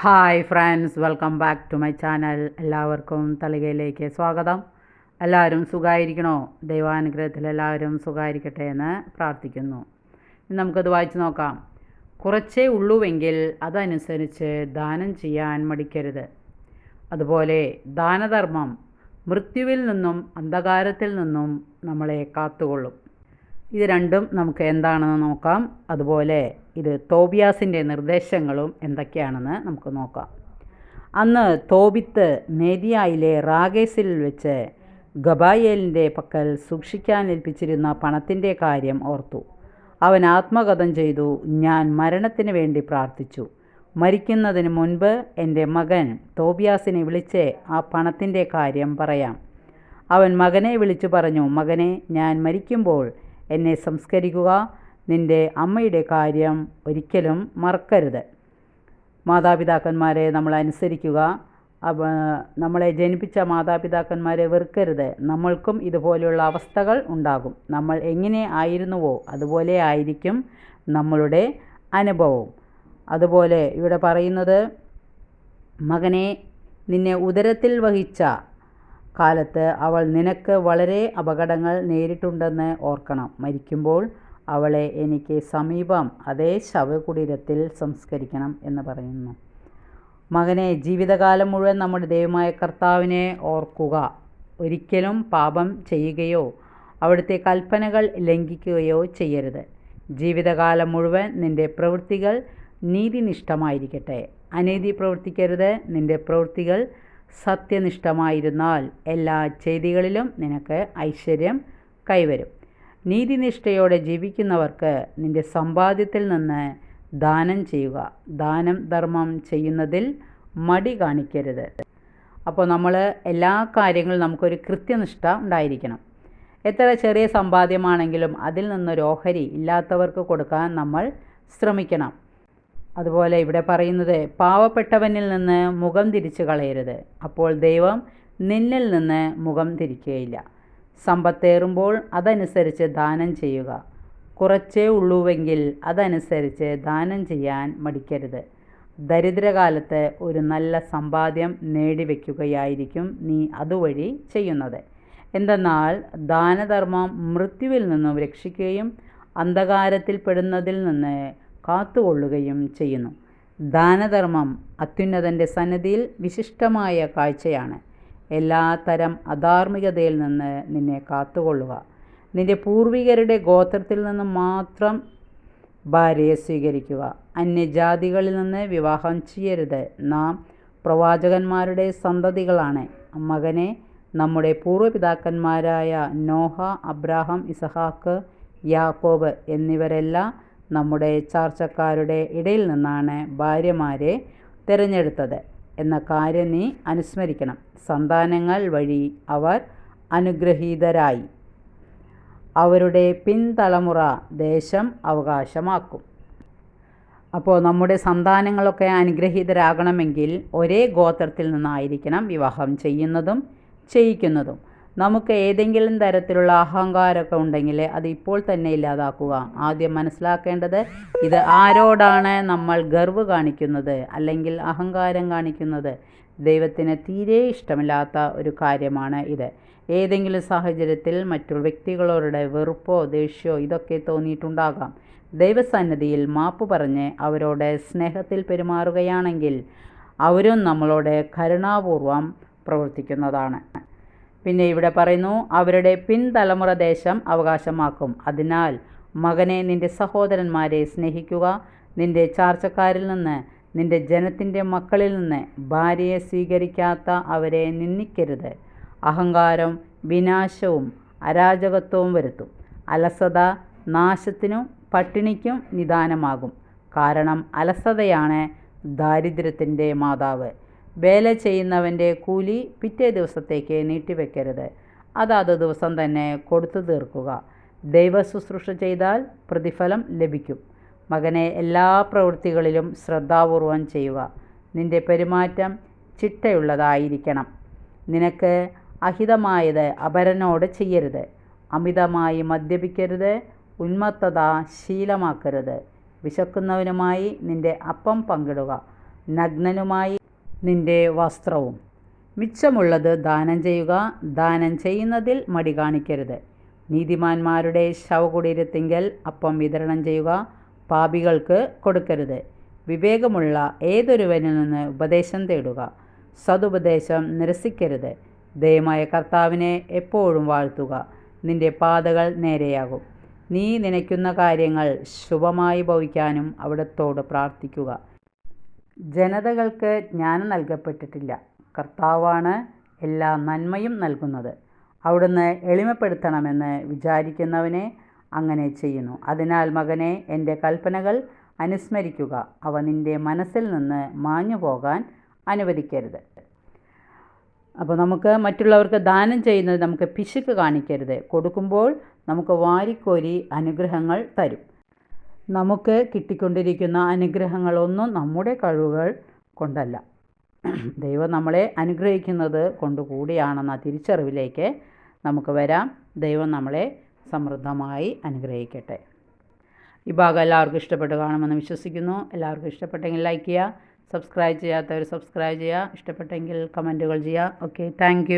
Hi friends welcome back to my channel എല്ലാവർക്കും തളികയിലേക്ക് സ്വാഗതം. എല്ലാവരും സുഖമായിരിക്കണോ ദൈവാനുഗ്രഹത്തിൽ എല്ലാവരും സുഖമായിരിക്കട്ടെ എന്ന് പ്രാർത്ഥിക്കുന്നു. നമുക്കത് വായിച്ചു നോക്കാം. കുറച്ചേ ഉള്ളൂവെങ്കിൽ അതനുസരിച്ച് ദാനം ചെയ്യാൻ മടിക്കരുത്. അതുപോലെ ദാനധർമ്മം മൃത്യുവിൽ നിന്നും അന്ധകാരത്തിൽ നിന്നും നമ്മളെ കാത്തുകൊള്ളും. ഇത് രണ്ടും നമുക്ക് എന്താണെന്ന് നോക്കാം. അതുപോലെ ഇത് തോബിയാസിന്റെ നിർദ്ദേശങ്ങളും എന്തൊക്കെയാണെന്ന് നമുക്ക് നോക്കാം. അന്ന് തോബിത്ത് മേദിയായിലെ റാഗേസിൽ വെച്ച് ഗബായേലിന്റെ പക്കൽ സൂക്ഷിക്കാൻ ഏൽപ്പിച്ചിരുന്ന പണത്തിന്റെ കാര്യം ഓർത്തു. അവൻ ആത്മകഥം ചെയ്തു ഞാൻ മരണത്തിന് വേണ്ടി പ്രാർത്ഥിച്ചു. മരിക്കുന്നതിന് മുൻപ് എന്റെ മകൻ തോബിയാസിനെ വിളിച്ച് ആ പണത്തിന്റെ കാര്യം പറയാം. അവൻ മകനെ വിളിച്ചു പറഞ്ഞു മകനെ ഞാൻ മരിക്കുമ്പോൾ എന്നെ സംസ്കരിക്കുക. നിന്റെ അമ്മയുടെ കാര്യം ഒരിക്കലും മറക്കരുത്. മാതാപിതാക്കന്മാരെ നമ്മൾ അനുസരിക്കുക. നമ്മളെ ജനിപ്പിച്ച മാതാപിതാക്കന്മാരെ വെറുക്കരുത്. നമ്മൾക്കും ഇതുപോലെയുള്ള അവസ്ഥകൾ ഉണ്ടാകും. നമ്മൾ എങ്ങനെ ആയിരുന്നുവോ അതുപോലെ ആയിരിക്കും നമ്മളുടെ അനുഭവം അതുപോലെ ഇവിടെ പറയുന്നത് മകനെ നിന്നെ ഉദരത്തിൽ വഹിച്ച കാലത്ത് അവൾ നിനക്ക് വളരെ അപകടങ്ങൾ നേരിട്ടുണ്ടെന്ന് ഓർക്കണം. മരിക്കുമ്പോൾ അവളെ എനിക്ക് സമീപം അതേ ശവകുടീരത്തിൽ സംസ്കരിക്കണം എന്ന് പറയുന്നു. മകനെ ജീവിതകാലം മുഴുവൻ നമ്മുടെ ദൈവമായ കർത്താവിനെ ഓർക്കുക. ഒരിക്കലും പാപം ചെയ്യുകയോ അവിടുത്തെ കൽപ്പനകൾ ലംഘിക്കുകയോ ചെയ്യരുത്. ജീവിതകാലം മുഴുവൻ നിന്റെ പ്രവൃത്തികൾ നീതിനിഷ്ഠമായിരിക്കട്ടെ. അനീതി പ്രവർത്തിക്കരുത്. നിന്റെ പ്രവൃത്തികൾ സത്യനിഷ്ഠമായിരുന്നാൽ എല്ലാ ചെയ്തികളിലും നിനക്ക് ഐശ്വര്യം കൈവരും. നീതിനിഷ്ഠയോടെ ജീവിക്കുന്നവർക്ക് നിന്റെ സമ്പാദ്യത്തിൽ നിന്ന് ദാനം ചെയ്യുക. ദാനം ധർമ്മം ചെയ്യുന്നതിൽ മടി കാണിക്കരുത്. അപ്പോൾ നമ്മൾ എല്ലാ കാര്യങ്ങളും നമുക്കൊരു കൃത്യനിഷ്ഠ ഉണ്ടായിരിക്കണം. എത്ര ചെറിയ സമ്പാദ്യമാണെങ്കിലും അതിൽ നിന്നൊരു ഓഹരി ഇല്ലാത്തവർക്ക് കൊടുക്കാൻ നമ്മൾ ശ്രമിക്കണം. അതുപോലെ ഇവിടെ പറയുന്നത് പാവപ്പെട്ടവനിൽ നിന്ന് മുഖം തിരിച്ചു കളയരുത്. അപ്പോൾ ദൈവം നിന്നിൽ നിന്ന് മുഖം തിരിക്കുകയില്ല. സമ്പത്തേറുമ്പോൾ അതനുസരിച്ച് ദാനം ചെയ്യുക. കുറച്ചേ ഉള്ളൂവെങ്കിൽ അതനുസരിച്ച് ദാനം ചെയ്യാൻ മടിക്കരുത്. ദരിദ്രകാലത്ത് ഒരു നല്ല സമ്പാദ്യം നേടിവെക്കുകയായിരിക്കും നീ അതുവഴി ചെയ്യുന്നത്. എന്തെന്നാൽ ദാനധർമ്മം മൃത്യുവിൽ നിന്നും രക്ഷിക്കുകയും അന്ധകാരത്തിൽ പെടുന്നതിൽ നിന്ന് കാത്തുകൊള്ളുകയും ചെയ്യുന്നു. ദാനധർമ്മം അത്യുന്നതന്റെ സന്നിധിയിൽ വിശിഷ്ടമായ കാഴ്ചയാണ്. എല്ലാ തരം അധാർമികതയിൽ നിന്ന് നിന്നെ കാത്തുകൊള്ളുക. നിന്റെ പൂർവികരുടെ ഗോത്രത്തിൽ നിന്ന് മാത്രം ഭാര്യയെ സ്വീകരിക്കുക. അന്യജാതികളിൽ നിന്ന് വിവാഹം ചെയ്യരുത്. നാം പ്രവാചകന്മാരുടെ സന്തതികളാണ്. മകനെ നമ്മുടെ പൂർവപിതാക്കന്മാരായ നോഹ അബ്രാഹം ഇസഹാക്ക് യാക്കോബ് എന്നിവരെല്ലാം നമ്മുടെ ചാർച്ചക്കാരുടെ ഇടയിൽ നിന്നാണ് ഭാര്യമാരെ തിരഞ്ഞെടുത്തത് എന്ന കാര്യം നീ അനുസ്മരിക്കണം. സന്താനങ്ങൾ വഴി അവർ അനുഗ്രഹീതരായി. അവരുടെ പിൻതലമുറ ദേശം അവകാശമാക്കും. അപ്പോൾ നമ്മുടെ സന്താനങ്ങളൊക്കെ അനുഗ്രഹീതരാകണമെങ്കിൽ ഒരേ ഗോത്രത്തിൽ നിന്നായിരിക്കണം വിവാഹം ചെയ്യുന്നതും ചെയ്യിക്കുന്നതും. നമുക്ക് ഏതെങ്കിലും തരത്തിലുള്ള അഹങ്കാരമൊക്കെ ഉണ്ടെങ്കിൽ അത് ഇപ്പോൾ തന്നെ ഇല്ലാതാക്കുക. ആദ്യം മനസ്സിലാക്കേണ്ടത് ഇത് ആരോടാണ് നമ്മൾ ഗർവ് കാണിക്കുന്നത് അല്ലെങ്കിൽ അഹങ്കാരം കാണിക്കുന്നത്? ദൈവത്തിന് തീരെ ഇഷ്ടമില്ലാത്ത ഒരു കാര്യമാണ് ഇത്. ഏതെങ്കിലും സാഹചര്യത്തിൽ മറ്റു വ്യക്തികളോരുടെ വെറുപ്പോ ദേഷ്യമോ ഇതൊക്കെ തോന്നിയിട്ടുണ്ടാകാം. ദൈവസന്നിധിയിൽ മാപ്പ് പറഞ്ഞ് അവരോട് സ്നേഹത്തിൽ പെരുമാറുകയാണെങ്കിൽ അവരും നമ്മളോട് കരുണാപൂർവം പ്രവർത്തിക്കുന്നതാണ്. പിന്നെ ഇവിടെ പറയുന്നു അവരുടെ പിൻതലമുറ ദേശം അവകാശമാക്കും. അതിനാൽ മകനെ നിന്റെ സഹോദരന്മാരെ സ്നേഹിക്കുക നിന്റെ ചാർച്ചക്കാരിൽ നിന്ന് നിന്റെ ജനത്തിന്റെ മക്കളിൽ നിന്ന് ഭാര്യയെ സ്വീകരിക്കാത്ത അവരെ നിന്ദിക്കരുത്. അഹങ്കാരം വിനാശവും അരാജകത്വവും വരുത്തും. അലസത നാശത്തിനും പട്ടിണിക്കും നിദാനമാകും. കാരണം അലസതയാണ് ദാരിദ്ര്യത്തിന്റെ മാതാവ്. വേല ചെയ്യുന്നവന്റെ കൂലി പിറ്റേ ദിവസത്തേക്ക് നീട്ടിവെക്കരുത്. അതാത് ദിവസം തന്നെ കൊടുത്തു തീർക്കുക. ദൈവ ശുശ്രൂഷ ചെയ്താൽ പ്രതിഫലം ലഭിക്കും. മകനെ എല്ലാ പ്രവൃത്തികളിലും ശ്രദ്ധാപൂർവം ചെയ്യുക. നിന്റെ പെരുമാറ്റം ചിട്ടയുള്ളതായിരിക്കണം. നിനക്ക് അഹിതമായത് അപരനോട് ചെയ്യരുത്. അമിതമായി മദ്യപിക്കരുത്. ഉന്മത്തത ശീലമാക്കരുത്. വിശക്കുന്നവനുമായി നിന്റെ അപ്പം പങ്കിടുക. നഗ്നനുമായി നിന്റെ വസ്ത്രവും. മിച്ചമുള്ളത് ദാനം ചെയ്യുക. ദാനം ചെയ്യുന്നതിൽ മടി കാണിക്കരുത്. നീതിമാന്മാരുടെ ശവകുടീരത്തിങ്കൽ അപ്പം വിതരണം ചെയ്യുക. പാപികൾക്ക് കൊടുക്കരുത്. വിവേകമുള്ള ഏതൊരുവനിൽ നിന്ന് ഉപദേശം തേടുക. സതുപദേശം നിരസിക്കരുത്. ദയമായ കർത്താവിനെ എപ്പോഴും വാഴ്ത്തുക. നിന്റെ പാതകൾ നേരെയാകും. നീ നനയ്ക്കുന്ന കാര്യങ്ങൾ ശുഭമായി ഭവിക്കാനും അവിടത്തോട് പ്രാർത്ഥിക്കുക. ജനതകൾക്ക് ജ്ഞാനം നൽകപ്പെട്ടിട്ടില്ല. കർത്താവാണ് എല്ലാ നന്മയും നൽകുന്നത്. അവിടുന്ന് എളിമപ്പെടുത്തണമെന്ന് വിചാരിക്കുന്നവനെ അങ്ങനെ ചെയ്യുന്നു. അതിനാൽ മകനെ എന്റെ കൽപ്പനകൾ അനുസ്മരിക്കുക. അവ നിന്റെ മനസ്സിൽ നിന്ന് മാഞ്ഞു പോകാൻ അനുവദിക്കരുത്. അപ്പോൾ നമുക്ക് മറ്റുള്ളവർക്ക് ദാനം ചെയ്യുന്നത് നമുക്ക് പിശുക്ക് കാണിക്കരുത്. കൊടുക്കുമ്പോൾ നമുക്ക് വാരിക്കോരി അനുഗ്രഹങ്ങൾ തരും. നമുക്ക് കിട്ടിക്കൊണ്ടിരിക്കുന്ന അനുഗ്രഹങ്ങളൊന്നും നമ്മുടെ കഴിവുകൾ കൊണ്ടല്ല. ദൈവം നമ്മളെ അനുഗ്രഹിക്കുന്നത് കൊണ്ട് കൂടിയാണെന്ന തിരിച്ചറിവിലേക്ക് നമുക്ക് വരാം. ദൈവം നമ്മളെ സമൃദ്ധമായി അനുഗ്രഹിക്കട്ടെ. ഈ ഭാഗം എല്ലാവർക്കും ഇഷ്ടപ്പെട്ട് കാണുമെന്ന് വിശ്വസിക്കുന്നു. എല്ലാവർക്കും ഇഷ്ടപ്പെട്ടെങ്കിൽ ലൈക്ക് ചെയ്യുക സബ്സ്ക്രൈബ് ചെയ്യാത്തവർ സബ്സ്ക്രൈബ് ചെയ്യുക ഇഷ്ടപ്പെട്ടെങ്കിൽ കമന്റുകൾ ചെയ്യുക. Okay thank